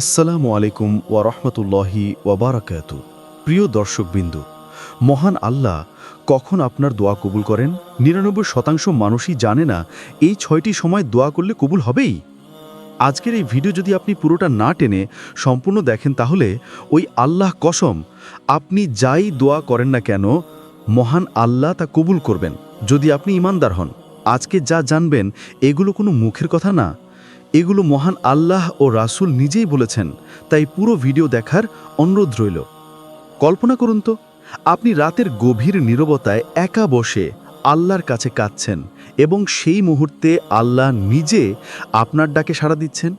আসসালামু আলাইকুম ওয়া রহমতুল্লাহি ওয়াবারাকাত প্রিয় দর্শকবিন্দু, মহান আল্লাহ কখন আপনার দোয়া কবুল করেন? নিরানব্বই শতাংশ মানুষই জানে না এই ছয়টি সময় দোয়া করলে কবুল হবেই। আজকের এই ভিডিও যদি আপনি পুরোটা না টেনে সম্পূর্ণ দেখেন তাহলে ওই আল্লাহ কসম, আপনি যাই দোয়া করেন না কেন, মহান আল্লাহ তা কবুল করবেন। যদি আপনি ইমানদার হন, আজকে যা জানবেন, এগুলো কোনো মুখের কথা না। এগুলো মহান আল্লাহ ও রাসূল নিজেই বলেছেন, তাই পুরো ভিডিও দেখার অনুরোধ রইল। কল্পনা করুন তো, আপনি রাতের গভীর নীরবতায় একা বসে আল্লাহর কাছে কাঁদছেন এবং সেই মুহূর্তে আল্লাহ নিজে আপনার ডাকে সাড়া দিচ্ছেন।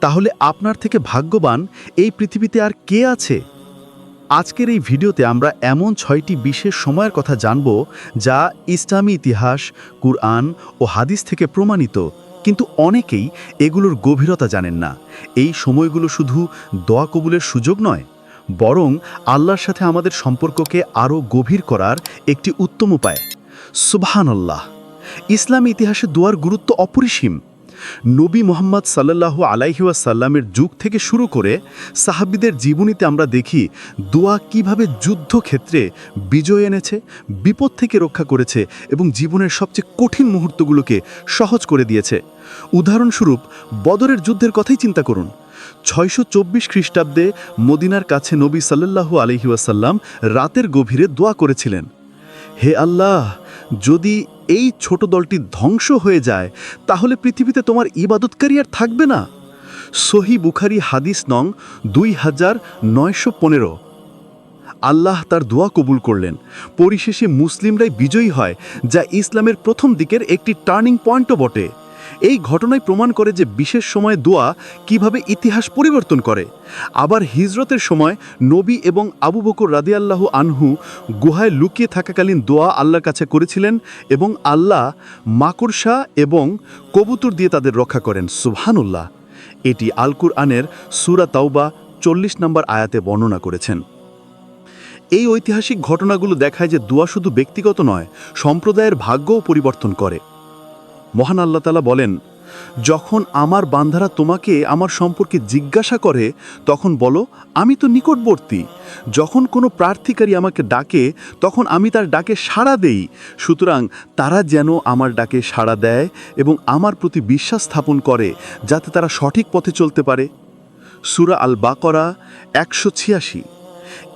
তাহলে আপনার থেকে ভাগ্যবান এই পৃথিবীতে আর কে আছে? আজকের এই ভিডিওতে আমরা এমন ছয়টি বিশেষ সময়ের কথা জানব যা ইসলামী ইতিহাস, কুরআন ও হাদিস থেকে প্রমাণিত। কিন্তু অনেকেই এগুলোর গভীরতা জানেন না। এই সময়গুলো শুধু দোয়া কবুলের সুযোগ নয়, বরং আল্লাহর সাথে আমাদের সম্পর্ককে আরও গভীর করার একটি উত্তম উপায়। সুবহানাল্লাহ, ইসলামী ইতিহাসে দোয়ার গুরুত্ব অপরিসীম। নবী মোহাম্মদ সাল্লাল্লাহু আলাইহিওয়াসাল্লামের যুগ থেকে শুরু করে সাহাবিদের জীবনীতে আমরা দেখি দোয়া কীভাবে যুদ্ধক্ষেত্রে বিজয় এনেছে, বিপদ থেকে রক্ষা করেছে এবং জীবনের সবচেয়ে কঠিন মুহূর্তগুলোকে সহজ করে দিয়েছে। উদাহরণস্বরূপ, বদরের যুদ্ধের কথাই চিন্তা করুন। ছয়শো চব্বিশ খ্রিস্টাব্দে মদিনার কাছে নবী সাল্লাল্লাহু আলহিউসাল্লাম রাতের গভীরে দোয়া করেছিলেন, হে আল্লাহ, যদি এই ছোট দলটি ধ্বংস হয়ে যায়, তাহলে পৃথিবীতে তোমার ইবাদতকারী আর থাকবে না। সহি বুখারি হাদিস নং দুই হাজার নয়শো পনেরো। আল্লাহ তার দোয়া কবুল করলেন। পরিশেষে মুসলিমরাই বিজয়ী হয়, যা ইসলামের প্রথম দিকের একটি টার্নিং পয়েন্টও বটে। এই ঘটনায় প্রমাণ করে যে বিশেষ সময়ে দোয়া কীভাবে ইতিহাস পরিবর্তন করে। আবার হিজরতের সময় নবী এবং আবু বকর রাদিয়াল্লাহু আনহু গুহায় লুকিয়ে থাকাকালীন দোয়া আল্লাহর কাছে করেছিলেন এবং আল্লাহ মাকড়সা এবং কবুতর দিয়ে তাদের রক্ষা করেন। সুবহানুল্লাহ। এটি আল কুরআনের সুরা তাওবা চল্লিশ নম্বর আয়াতে বর্ণনা করেছেন। এই ঐতিহাসিক ঘটনাগুলো দেখায় যে দোয়া শুধু ব্যক্তিগত নয়, সম্প্রদায়ের ভাগ্যও পরিবর্তন করে। মহান আল্লাহ তালা বলেন, যখন আমার বান্ধারা তোমাকে আমার সম্পর্কে জিজ্ঞাসা করে, তখন বলো, আমি তো নিকটবর্তী। যখন কোনো প্রার্থীকারী আমাকে ডাকে, তখন আমি তার ডাকে সাড়া দেই। সুতরাং তারা যেন আমার ডাকে সাড়া দেয় এবং আমার প্রতি বিশ্বাস স্থাপন করে, যাতে তারা সঠিক পথে চলতে পারে। সুরা আল বাকরা একশো ছিয়াশি।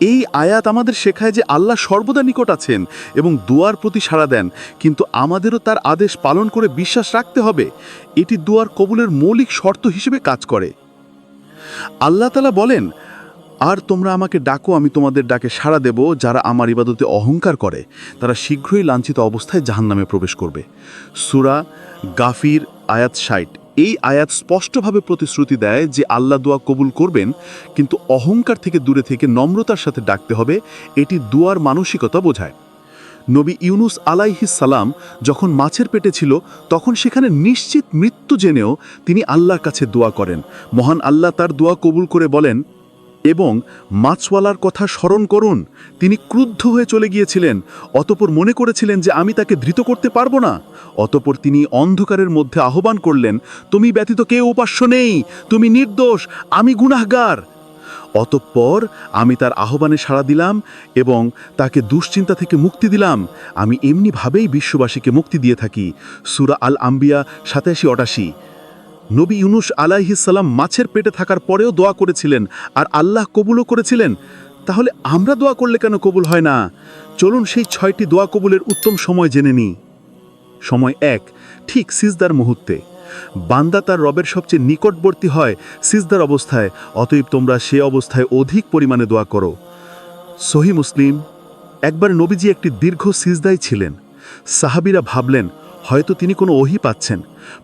এই আয়াত আমাদের শেখায় যে আল্লাহ সর্বদা নিকট আছেন এবং দুয়ার প্রতি সাড়া দেন। কিন্তু আমাদেরও তার আদেশ পালন করে বিশ্বাস রাখতে হবে। এটি দুয়ার কবুলের মৌলিক শর্ত হিসেবে কাজ করে। আল্লাহ তালা বলেন, আর তোমরা আমাকে ডাকো, আমি তোমাদের ডাকে সাড়া দেব, যারা আমার ইবাদতে অহংকার করে। তারা শীঘ্রই লাঞ্ছিত অবস্থায় জাহান্নামে প্রবেশ করবে। সুরা গাফির আয়াত ষাট। এই আয়াত স্পষ্টভাবে প্রতিশ্রুতি দেয় যে আল্লাহ দোয়া কবুল করবেন, কিন্তু অহংকার থেকে দূরে থেকে নম্রতার সাথে ডাকতে হবে, এটি দোয়ার মানসিকতা বোঝায়। নবী ইউনুস আলাইহিস সালাম যখন মাছের পেটে ছিল, তখন সেখানে নিশ্চিত মৃত্যু জেনেও তিনি আল্লাহর কাছে দোয়া করেন। মহান আল্লাহ তার দোয়া কবুল করে বলেন এবং মাছওয়ালার কথা স্মরণ করুন, তিনি ক্রুদ্ধ হয়ে চলে গিয়েছিলেন, অতপর মনে করেছিলেন যে আমি তাকে ধৃত করতে পারব না। অতপর তিনি অন্ধকারের মধ্যে আহ্বান করলেন, তুমি ব্যতীত কেউ উপাস্য নেই, তুমি নির্দোষ, আমি গুনাহগার। অতঃপর আমি তার আহ্বানে সাড়া দিলাম এবং তাকে দুশ্চিন্তা থেকে মুক্তি দিলাম। আমি এমনিভাবেই বিশ্ববাসীকে মুক্তি দিয়ে থাকি। সুরা আল আম্বিয়া সাতাশি অটাশি। নবী ইউনুস আলাইহিসাল্লাম মাছের পেটে থাকার পরেও দোয়া করেছিলেন আর আল্লাহ কবুলও করেছিলেন। তাহলে আমরা দোয়া করলে কেন কবুল হয় না? চলুন সেই ছয়টি দোয়া কবুলের উত্তম সময় জেনে নিই। সময় এক, ঠিক সিজদার মুহূর্তে। বান্দা তার রবের সবচেয়ে নিকটবর্তী হয় সিজদার অবস্থায়, অতএব তোমরা সে অবস্থায় অধিক পরিমাণে দোয়া করো। সহি মুসলিম, একবার নবীজি একটি দীর্ঘ সিজদায় ছিলেন। সাহাবিরা ভাবলেন হয়তো তিনি কোনো ওহি পাচ্ছেন।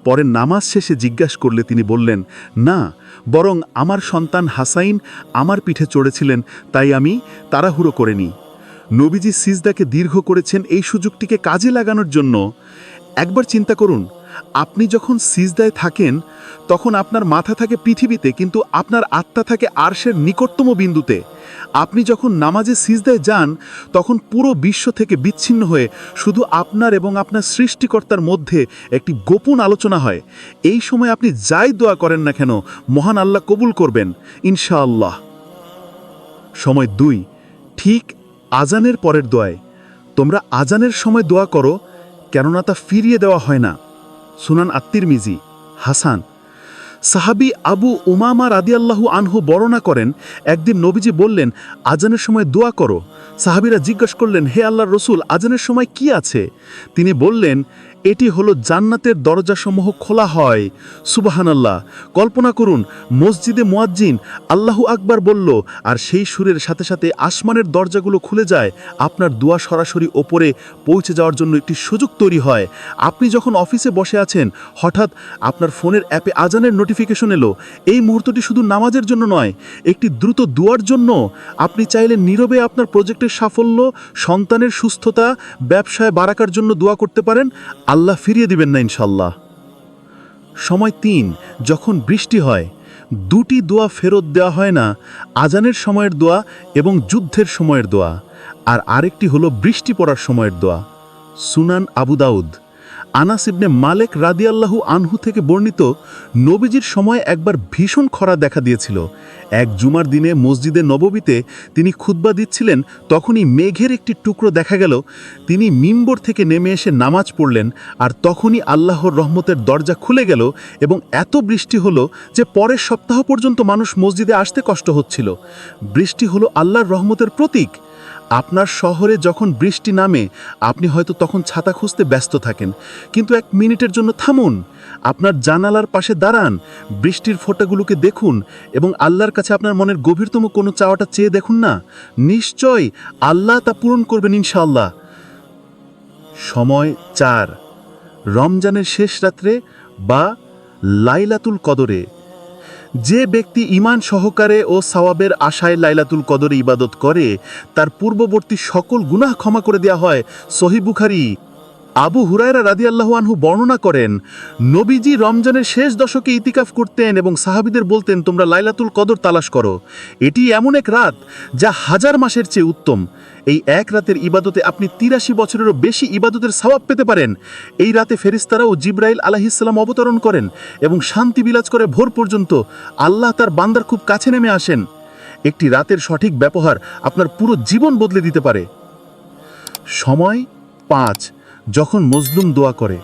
পরে নামাজ শেষে জিজ্ঞাসা করলে তিনি বললেন, না, বরং আমার সন্তান হাসাইন আমার পিঠে চড়েছিলেন, তাই আমি তাড়াহুড়ো করে নিই নবীজি সিজদাকে দীর্ঘ করেছেন এই সুযোগটিকে কাজে লাগানোর জন্য। একবার চিন্তা করুন আপনি যখন সিজদায় থাকেন, তখন আপনার মাথা থাকে পৃথিবীতে, কিন্তু আপনার আত্মা থাকে আরশের নিকটতম বিন্দুতে। আপনি যখন নামাজে সিজদায় যান, তখন পুরো বিশ্ব থেকে বিচ্ছিন্ন হয়ে শুধু আপনার এবং আপনার সৃষ্টিকর্তার মধ্যে একটি গোপন আলোচনা হয়। এই সময় আপনি যাই দোয়া করেন না কেন, মহান আল্লাহ কবুল করবেন, ইনশাআল্লাহ। সময় দুই, ঠিক আজানের পরের দোয়ায়। তোমরা আজানের সময় দোয়া করো, কেননা তা ফিরিয়ে দেওয়া হয় না। সুনান আত্মির মিজি হাসান। সাহাবি আবু উমামা রাদিয়াল্লাহু আনহু বর্ণনা করেন, একদিন নবীজি বললেন, আজানের সময় দোয়া করো। সাহাবিরা জিজ্ঞাসা করলেন, হে আল্লাহর রসুল, আজানের সময় কি আছে? তিনি বললেন এটি হলো জান্নাতের দরজাসমূহ খোলা হয়। সুবাহানাল্লাহ। কল্পনা করুন, মসজিদে মোয়াজ্জিন আল্লাহু আকবার বলল, আর সেই সুরের সাথে সাথে আসমানের দরজাগুলো খুলে যায়। আপনার দোয়া সরাসরি ওপরে পৌঁছে যাওয়ার জন্য একটি সুযোগ তৈরি হয়। আপনি যখন অফিসে বসে আছেন, হঠাৎ আপনার ফোনের অ্যাপে আজানের নোটিফিকেশন এলো। এই মুহূর্তটি শুধু নামাজের জন্য নয়, একটি দ্রুত দুয়ার জন্য। আপনি চাইলে নীরবে আপনার প্রজেক্টের সাফল্য, সন্তানের সুস্থতা, ব্যবসায় বারাকার জন্য দোয়া করতে পারেন। আল্লাহ ফিরিয়ে দিবেন না ইনশাল্লাহ। সময় তিন, যখন বৃষ্টি হয়, দুটি দোয়া ফেরত দেওয়া হয় না, আজানের সময়ের দোয়া এবং যুদ্ধের সময়ের দোয়া। আর আরেকটি হলো বৃষ্টি পড়ার সময়ের দোয়া। সুনান আবু দাউদ। আনাস ইবনে মালেক রাদিয়াল্লাহু আনহু থেকে বর্ণিত, নবীজির সময় একবার ভীষণ খরা দেখা দিয়েছিল। এক জুমার দিনে মসজিদে নববীতে তিনি খুতবা দিচ্ছিলেন, তখনই মেঘের একটি টুকরো দেখা গেল। তিনি মিম্বর থেকে নেমে এসে নামাজ পড়লেন, আর তখনই আল্লাহর রহমতের দরজা খুলে গেল এবং এত বৃষ্টি হলো যে পরের সপ্তাহ পর্যন্ত মানুষ মসজিদে আসতে কষ্ট হচ্ছিল। বৃষ্টি হলো আল্লাহর রহমতের প্রতীক। আপনার শহরে যখন বৃষ্টি নামে, আপনি হয়তো তখন ছাতা খুঁজতে ব্যস্ত থাকেন। কিন্তু এক মিনিটের জন্য থামুন। আপনার জানালার পাশে দাঁড়ান, বৃষ্টির ফোঁটাগুলোকে দেখুন এবং আল্লাহর কাছে আপনার মনের গভীরতম কোনো চাওয়াটা চেয়ে দেখুন না। নিশ্চয় আল্লাহ তা পূরণ করবেন ইনশাআল্লাহ। সময় চার। রমজানের শেষ রাত্রে বা লাইলাতুল কদরে। যে ব্যক্তি ইমান সহকারে ও সওয়াবের আশায় লাইলাতুল কদর ইবাদত করে, তার পূর্ববর্তী সকল গুনাহ ক্ষমা করে দেওয়া হয় সহি বুখারি। আবু হুরায়রা রাদিয়াল্লাহু আনহু বর্ণনা করেন, নবীজি রমজানের শেষ দশকে ইতিকাফ করতেন এবং সাহাবিদের বলতেন, তোমরা লাইলাতুল কদর তালাশ করো। এটি এমন এক রাত যা হাজার মাসের চেয়ে উত্তম। এই এক রাতের ইবাদতে আপনি তিরাশি বছরেরও বেশি ইবাদতের সওয়াব পেতে পারেন। এই রাতে ফেরিস্তারা ও জিব্রাইল আলাহিসাল্লাম অবতরণ করেন এবং শান্তি বিলাজ করে ভোর পর্যন্ত আল্লাহ তার বান্দার খুব কাছে নেমে আসেন। একটি রাতের সঠিক ব্যবহার আপনার পুরো জীবন বদলে দিতে পারে। সময় পাঁচ। যখন মজলুম দোয়া করে,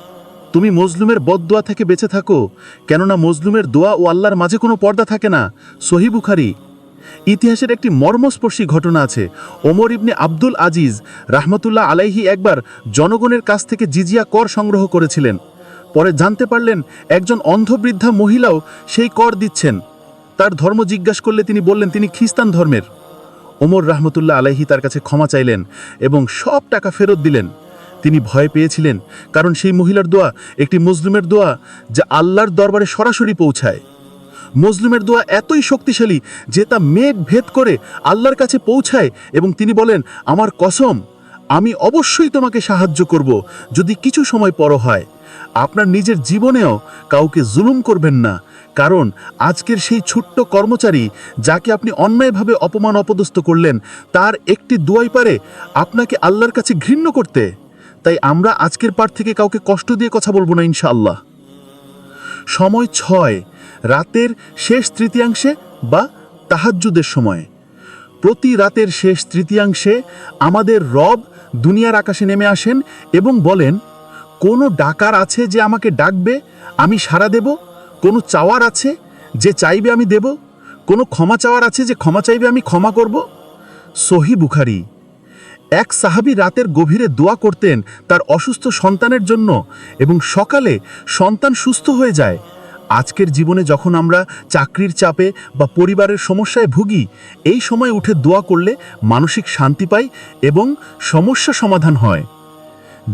তুমি মজলুমের বদদোয়া থেকে বেঁচে থাকো, কেননা মজলুমের দোয়া ও আল্লাহর মাঝে কোনো পর্দা থাকে না। সহি বুখারি। ইতিহাসের একটি মর্মস্পর্শী ঘটনা আছে। ওমর ইবনে আব্দুল আজিজ রাহমতুল্লাহ আলাইহি একবার জনগণের কাছ থেকে জিজিয়া কর সংগ্রহ করেছিলেন। পরে জানতে পারলেন, একজন অন্ধবৃদ্ধা মহিলাও সেই কর দিচ্ছেন। তার ধর্ম জিজ্ঞাসা করলে তিনি বললেন, তিনি খ্রিস্টান ধর্মের। ওমর রাহমতুল্লাহ আলাইহি তার কাছে ক্ষমা চাইলেন এবং সব টাকা ফেরত দিলেন। তিনি ভয় পেয়েছিলেন, কারণ সেই মহিলার দোয়া একটি মুসলিমের দোয়া যা আল্লাহর দরবারে সরাসরি পৌঁছায়। মজলুমের দোয়া এতই শক্তিশালী যে তা মেঘ ভেদ করে আল্লাহর কাছে পৌঁছায় এবং তিনি বলেন, আমার কসম, আমি অবশ্যই তোমাকে সাহায্য করব যদি কিছু সময় পর হয়। আপনার নিজের জীবনেও কাউকে জুলুম করবেন না, কারণ আজকের সেই ছোট্ট কর্মচারী যাকে আপনি অন্যায়ভাবে অপমান অপদস্থ করলেন, তার একটি দোয়াই পারে আপনাকে আল্লাহর কাছে ঘৃণ্য করতে। তাই আমরা আজকের পার থেকে কাউকে কষ্ট দিয়ে কথা বলব না, ইনশাআল্লাহ। সময় ছয়, রাতের শেষ তৃতীয়াংশে বা তাহাজ্জুদের সময়। প্রতি রাতের শেষ তৃতীয়াংশে আমাদের রব দুনিয়ার আকাশে নেমে আসেন এবং বলেন, কোনো ডাকার আছে যে আমাকে ডাকবে, আমি সাড়া দেব? কোনো চাওয়ার আছে যে চাইবে আমি দেব? কোনো ক্ষমা চাওয়ার আছে যে ক্ষমা চাইবে আমি ক্ষমা করব? সহি বুখারি। এক সাহাবি রাতের গভীরে দোয়া করতেন তার অসুস্থ সন্তানের জন্য এবং সকালে সন্তান সুস্থ হয়ে যায়। আজকের জীবনে যখন আমরা চাকরির চাপে বা পরিবারের সমস্যায় ভুগি, এই সময় উঠে দোয়া করলে মানসিক শান্তি পাই এবং সমস্যা সমাধান হয়।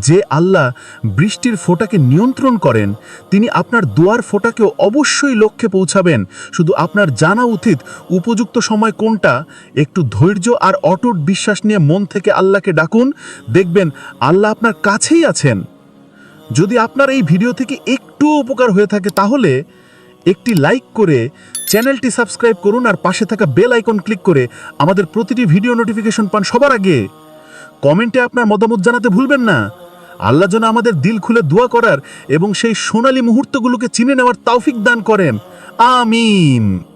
যে আল্লাহ বৃষ্টির ফোটাকে নিয়ন্ত্রণ করেন, তিনি আপনার দুয়ার ফোটাকেও অবশ্যই লক্ষ্যে পৌঁছাবেন। শুধু আপনার জানা উচিত উপযুক্ত সময় কোনটা, একটু ধৈর্য আর অটুট বিশ্বাস নিয়ে মন থেকে আল্লাহকে ডাকুন, দেখবেন আল্লাহ আপনার কাছেই আছেন। যদি আপনার এই ভিডিও থেকে একটু উপকার হয়ে থাকে তাহলে একটি লাইক করে চ্যানেলটি সাবস্ক্রাইব করুন আর পাশে থাকা বেল আইকন ক্লিক করে আমাদের প্রতিটি ভিডিও নোটিফিকেশন পান সবার আগে। কমেন্টে আপনার মতামত জানাতে ভুলবেন না। আল্লাহ যেন আমাদের দিল খুলে দোয়া করার এবং সেই সোনালী মুহূর্তগুলোকে চিনে নেওয়ার তৌফিক দান করেন। আমিন।